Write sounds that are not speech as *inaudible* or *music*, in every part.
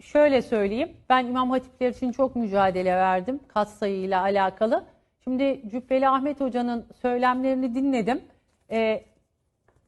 Şöyle söyleyeyim. Ben İmam Hatipler için çok mücadele verdim katsayıyla alakalı. Şimdi Cübbeli Ahmet Hoca'nın söylemlerini dinledim. Ee,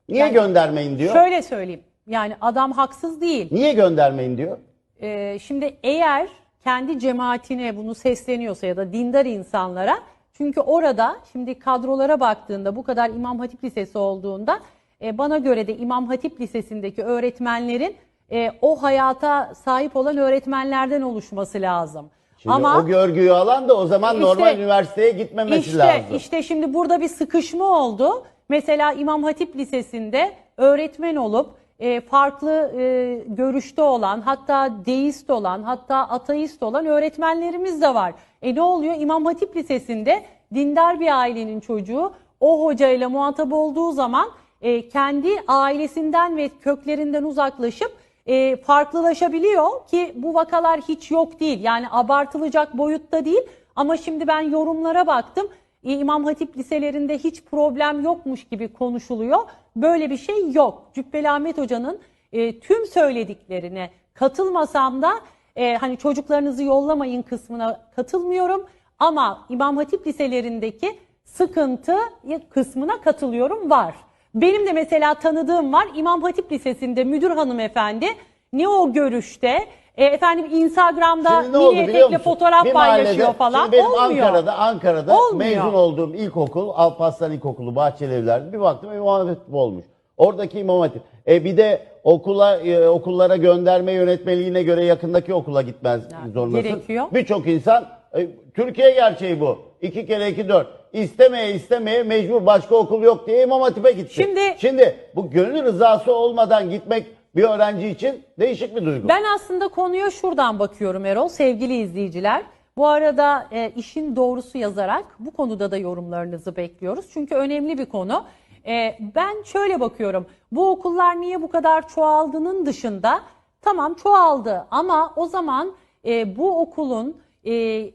Niye Yani- göndermeyin diyor? şöyle söyleyeyim. Yani adam haksız değil. Niye göndermeyin diyor? Ee, şimdi eğer kendi cemaatine bunu sesleniyorsa ya da dindar insanlara çünkü orada şimdi kadrolara baktığında bu kadar İmam Hatip Lisesi olduğunda e, bana göre de İmam Hatip Lisesi'ndeki öğretmenlerin e, o hayata sahip olan öğretmenlerden oluşması lazım. Şimdi Ama o görgüyü alan da o zaman İşte- normal üniversiteye gitmemesi işte, lazım. işte şimdi burada bir sıkışma oldu. Mesela İmam Hatip Lisesi'nde öğretmen olup e, farklı e, görüşte olan hatta deist olan hatta ateist olan öğretmenlerimiz de var. E ne oluyor? İmam Hatip Lisesi'nde dindar bir ailenin çocuğu o hocayla muhatap olduğu zaman e, kendi ailesinden ve köklerinden uzaklaşıp e, farklılaşabiliyor ki bu vakalar hiç yok değil. Yani abartılacak boyutta değil ama şimdi ben yorumlara baktım. E, İmam Hatip liselerinde hiç problem yokmuş gibi konuşuluyor. Böyle bir şey yok. Cübbeli Ahmet Hoca'nın e, tüm söylediklerine katılmasam da e, hani çocuklarınızı yollamayın kısmına katılmıyorum. Ama İmam Hatip liselerindeki sıkıntı kısmına katılıyorum var. Benim de mesela tanıdığım var İmam Hatip Lisesi'nde müdür hanımefendi ne o görüşte e, efendim Instagram'da Şimdi ne oldu mini biliyor etekle musun? fotoğraf Bir paylaşıyor falan. Şimdi benim Olmuyor. Ankara'da, Ankara'da Olmuyor. mezun olduğum ilkokul Alparslan İlkokulu Bahçelievler'de bir baktım İmam Hatip olmuş. Oradaki İmam Hatip. E bir de okula e, okullara gönderme yönetmeliğine göre yakındaki okula gitmez zorundasın. gerekiyor. Birçok insan e, Türkiye gerçeği bu. İki kere iki dört. İstemeye istemeye mecbur başka okul yok diye İmam Hatip'e gitti. Şimdi- Şimdi bu gönül rızası olmadan gitmek bir öğrenci için değişik bir duygu. Ben aslında konuya şuradan bakıyorum Erol sevgili izleyiciler. Bu arada e, işin doğrusu yazarak bu konuda da yorumlarınızı bekliyoruz. Çünkü önemli bir konu. E, ben şöyle bakıyorum. Bu okullar niye bu kadar çoğaldığının dışında tamam çoğaldı ama o zaman e, bu okulun e, e,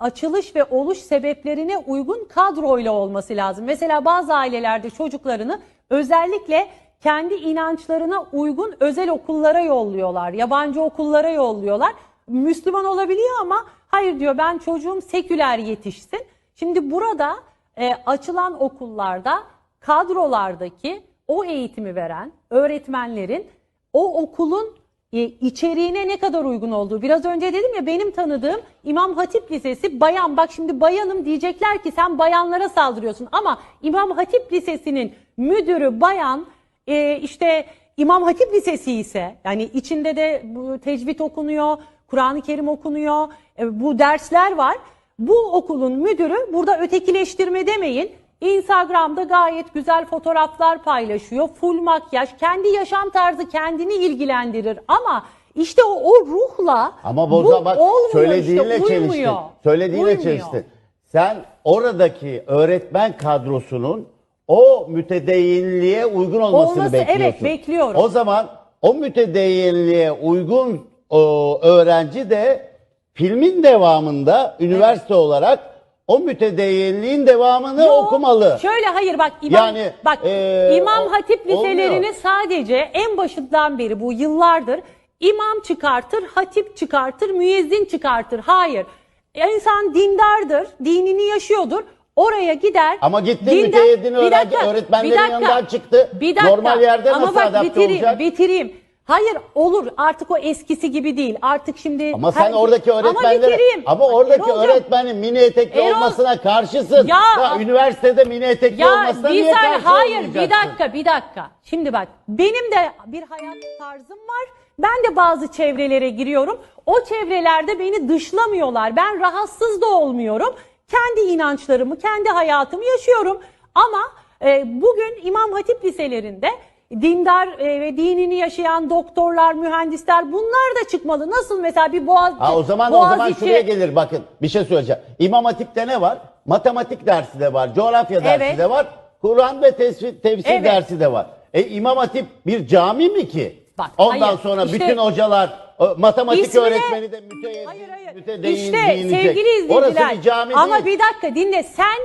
açılış ve oluş sebeplerine uygun kadroyla olması lazım. Mesela bazı ailelerde çocuklarını özellikle kendi inançlarına uygun özel okullara yolluyorlar, yabancı okullara yolluyorlar. Müslüman olabiliyor ama hayır diyor ben çocuğum seküler yetişsin. Şimdi burada e, açılan okullarda kadrolardaki o eğitimi veren öğretmenlerin o okulun içeriğine ne kadar uygun olduğu. Biraz önce dedim ya benim tanıdığım İmam Hatip Lisesi bayan bak şimdi bayanım diyecekler ki sen bayanlara saldırıyorsun ama İmam Hatip Lisesi'nin müdürü bayan e, işte İmam Hatip Lisesi ise yani içinde de tecvid okunuyor, Kur'an-ı Kerim okunuyor, e, bu dersler var. Bu okulun müdürü burada ötekileştirme demeyin. Instagram'da gayet güzel fotoğraflar paylaşıyor. Full makyaj, kendi yaşam tarzı kendini ilgilendirir ama işte o, o ruhla Ama bu Boza bak olmuyor söylediğinle işte, çeliştin. uymuyor. Söylediğinle Uymuyor. çeliştin. Sen oradaki öğretmen kadrosunun o mütedeyyinliğe uygun olmasını Olması, bekliyorsun. evet, bekliyorum. O zaman o mütedeyyinliğe uygun o, öğrenci de filmin devamında üniversite olarak o mütedeyyinliğin devamını Yo, okumalı. Şöyle hayır bak İmam, Yani, bak eee, İmam Hatip liselerini olmuyor. sadece en başından beri bu yıllardır imam çıkartır, hatip çıkartır, müezzin çıkartır. Hayır. İnsan dindardır, dinini yaşıyordur. Oraya gider. Ama gitti dinden- müteyyidin öğrenci öğretmenlerin bir dakika, yanından çıktı. Bir dakika. Normal yerde Ama nasıl bak, adapte bitireyim, olacak? Bitireyim. Hayır olur artık o eskisi gibi değil. Artık şimdi Ama sen oradaki Ama öğretmenlere bitireyim. ama oradaki Erol'cum, öğretmenin mini etekli Erol- olmasına karşısın. Ya- Ya, üniversitede mini etekli Ya olmasına bir niye saniye karşı hayır bir olmayacaksın? dakika bir dakika. Şimdi bak benim de bir hayat tarzım var. Ben de bazı çevrelere giriyorum. O çevrelerde beni dışlamıyorlar. Ben rahatsız da olmuyorum. Kendi inançlarımı, kendi hayatımı yaşıyorum. Ama e, bugün İmam Hatip liselerinde dindar e, ve dinini yaşayan doktorlar, mühendisler bunlar da çıkmalı. Nasıl mesela bir boğaz Ha, o zaman o zaman şuraya gelir bakın. Bir şey söyleyeceğim. İmam Hatip'te ne var? Matematik dersi de var, coğrafya dersi Evet. de var, Kur'an ve tesvir, tefsir Evet. dersi de var. E İmam Hatip bir cami mi ki? Bak, Ondan hayır. sonra İşte- bütün hocalar matematik İsmine- öğretmeni de müteyyid, Hayır hayır. mütedeyyin İşte giyinecek. sevgili izleyiciler Orası bir cami ama değil. bir dakika dinle sen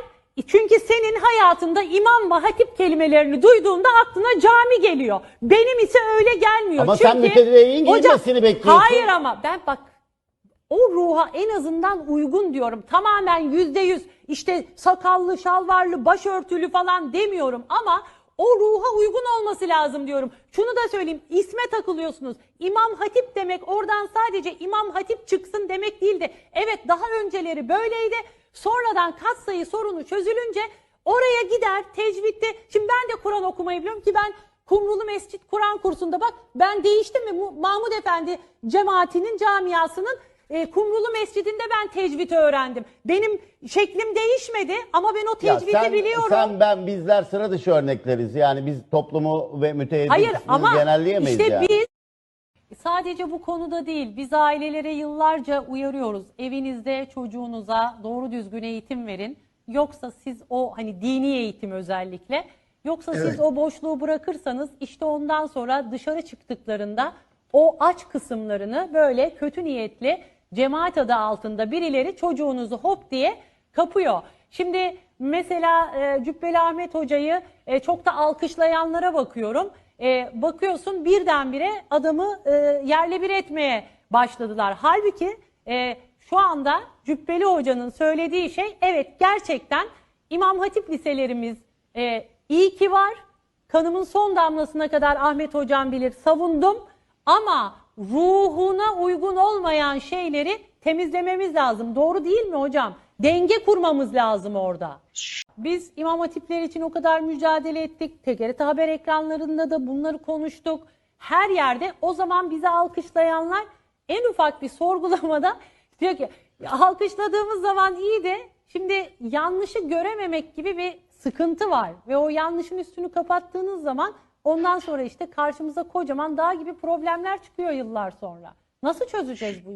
Çünkü senin hayatında imam ve hatip kelimelerini duyduğunda aklına cami geliyor. Benim ise öyle gelmiyor. Ama Çünkü, sen mütedeyyin gelmesini bekliyorsun. Hayır ama ben bak o ruha en azından uygun diyorum. Tamamen yüzde yüz işte sakallı, şalvarlı, başörtülü falan demiyorum ama o ruha uygun olması lazım diyorum. Şunu da söyleyeyim isme takılıyorsunuz. İmam Hatip demek oradan sadece İmam Hatip çıksın demek değildi. Evet daha önceleri böyleydi. Sonradan katsayı sorunu çözülünce oraya gider tecvitte. Şimdi ben de Kur'an okumayı biliyorum ki ben Kumrulu Mescit Kur'an kursunda bak ben değiştim mi Mu- Mahmud Efendi cemaatinin camiasının e, Kumrulu Mescidinde ben tecvid öğrendim. Benim şeklim değişmedi ama ben o Ya tecvidi sen, biliyorum. sen ben bizler sıra dışı örnekleriz. Yani biz toplumu ve müteahhit Hayır ama genelleyemeyiz işte yani. biz sadece bu konuda değil biz ailelere yıllarca uyarıyoruz. Evinizde çocuğunuza doğru düzgün eğitim verin. Yoksa siz o hani dini eğitim özellikle yoksa siz Evet. o boşluğu bırakırsanız işte ondan sonra dışarı çıktıklarında o aç kısımlarını böyle kötü niyetli cemaat adı altında birileri çocuğunuzu hop diye kapıyor. Şimdi mesela e, Cübbeli Ahmet Hoca'yı e, çok da alkışlayanlara bakıyorum. E, bakıyorsun birdenbire adamı e, yerle bir etmeye başladılar. Halbuki e, şu anda Cübbeli Hoca'nın söylediği şey evet gerçekten İmam Hatip liselerimiz e, iyi ki var. Kanımın son damlasına kadar Ahmet Hocam bilir savundum. Ama ruhuna uygun olmayan şeyleri temizlememiz lazım. Doğru değil mi hocam? Denge kurmamız lazım orada. Biz İmam Hatipler için o kadar mücadele ettik. TGRT haber ekranlarında da bunları konuştuk. Her yerde o zaman bizi alkışlayanlar en ufak bir sorgulamada *laughs* diyor ki "Ya alkışladığımız zaman iyi de şimdi yanlışı görememek gibi bir sıkıntı var. Ve o yanlışın üstünü kapattığınız zaman ondan sonra işte karşımıza kocaman dağ gibi problemler çıkıyor yıllar sonra. Nasıl çözeceğiz bu